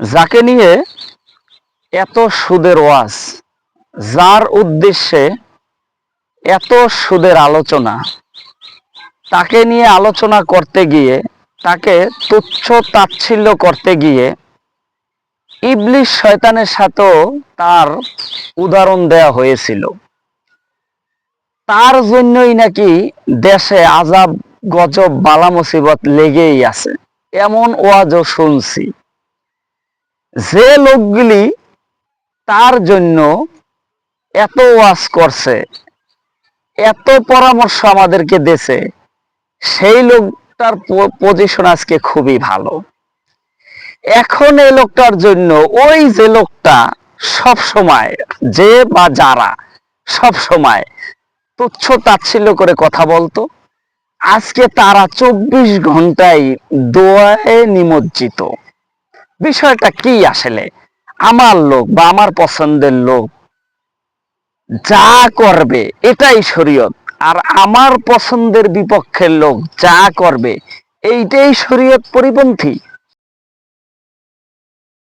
যাকে নিয়ে এত সুদের ওয়াজ, যার উদ্দেশ্যে এত সুদের আলোচনা, তাকে নিয়ে আলোচনা করতে গিয়ে, তাকে তুচ্ছ তাচ্ছিল্য করতে গিয়ে ইবলিশ শয়তানের সাথেও তার উদাহরণ দেয়া হয়েছিল। তার জন্যই নাকি দেশে আজাব, গজব বালা মুসিবত লেগেই আছে। এমন ওয়াজও শুনছি। যে লোকগুলি তার জন্য এত ওয়াজ করছে, এত পরামর্শ আমাদেরকে দেছে, সেই লোকটার পজিশন আজকে খুবই ভালো। এখন এই লোকটার জন্য ওই যে লোকটা সব সময়, যে বা যারা সব সময় তুচ্ছ তাচ্ছিল্য করে কথা বলতো, আজকে তারা চব্বিশ ঘন্টায় দোয়ায় নিমজ্জিত। বিষয়টা কি আসলে? আমার লোক বা আমার পছন্দের লোক যা করবে এটাই শরীয়ত। আর আমার পছন্দের বিপক্ষের লোক যা করবে, এইটাই শরীয়ত পরিপন্থী।